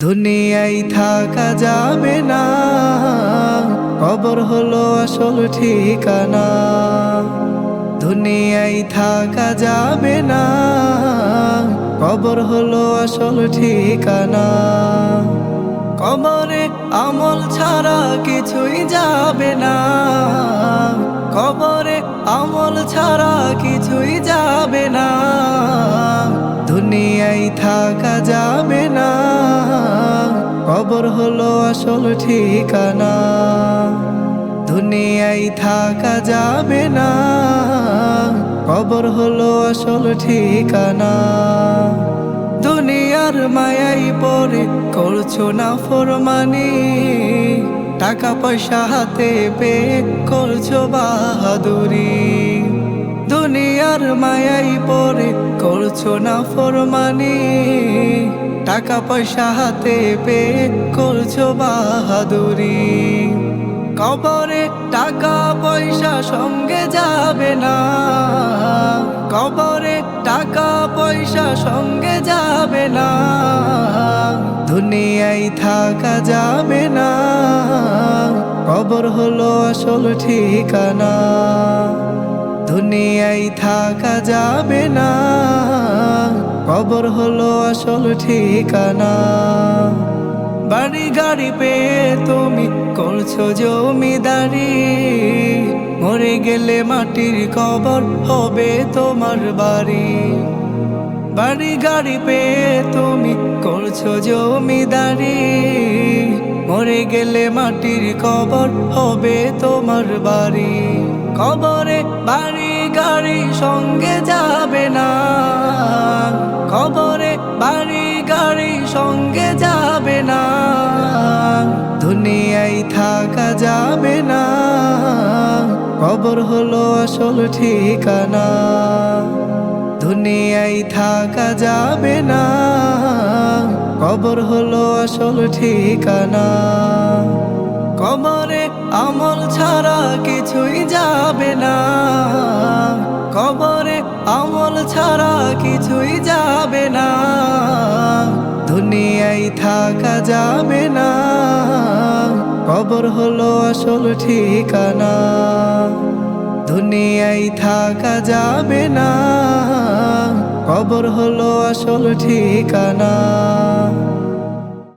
দুনিয়ায় থাকা যাবে না। কবর হলো আসল ঠিকানা। দুনিয়ায় থাকা যাবে না। কবর হলো আসল ঠিকানা। কবরে আমল ছাড়া কিছুই যাবে না। কবরে আমল ছাড়া কিছুই যাবে না। দুনিয়ায় থাকা যাবে কবর হলো আসল ঠিকানা। দুনিয়ায় থাকা যাবে না। কবর হলো আসল ঠিকানা। দুনিয়ার মায়াই পরে করছ না ফরমানি। টাকা পয়সা হাতে পেয়ে করছ বাহাদুরি। দুনিয়ার মায়াই পরে করছ না ফরমানি। টাকা পয়সা হাতে পেয়ে করছ বাহাদুরি। কবরে টাকা পয়সা সঙ্গে যাবে না। কবরে টাকা পয়সা সঙ্গে যাবে না। দুনিয়ায় থাকা যাবে না। কবর হলো আসল ঠিকানা। দুনিয়ায় থাকা যাবে না। কবর হলো আসল ঠিকানা। বাড়ি গাড়ি পেয়ে তুমি করছ জমিদারি। মরে গেলে মাটির কবর হবে তোমার বাড়ি। বাড়ি গাড়ি পেয়ে তুমি করছ জমিদারি। মরে গেলে মাটির কবর হবে তোমার বাড়ি। কবরে বাড়ি গাড়ি সঙ্গে যাবে না। কবরে বাড়ি গাড়ি সঙ্গে যাবে না। দুনিয়ায় থাকা যাবে না। কবর হলো আসল ঠিকানা। দুনিয়ায় থাকা যাবে না। কবর হলো আসল ঠিকানা। কবরে আমল ছাড়া কিছুই যাবে না। কবরে আমল ছাড়া কিছুই যাবে না। দুনিয়ায় থাকা যাবে না। কবর হলো আসল ঠিকানা। দুনিয়ায় থাকা যাবে না। কবর হলো আসল ঠিকানা।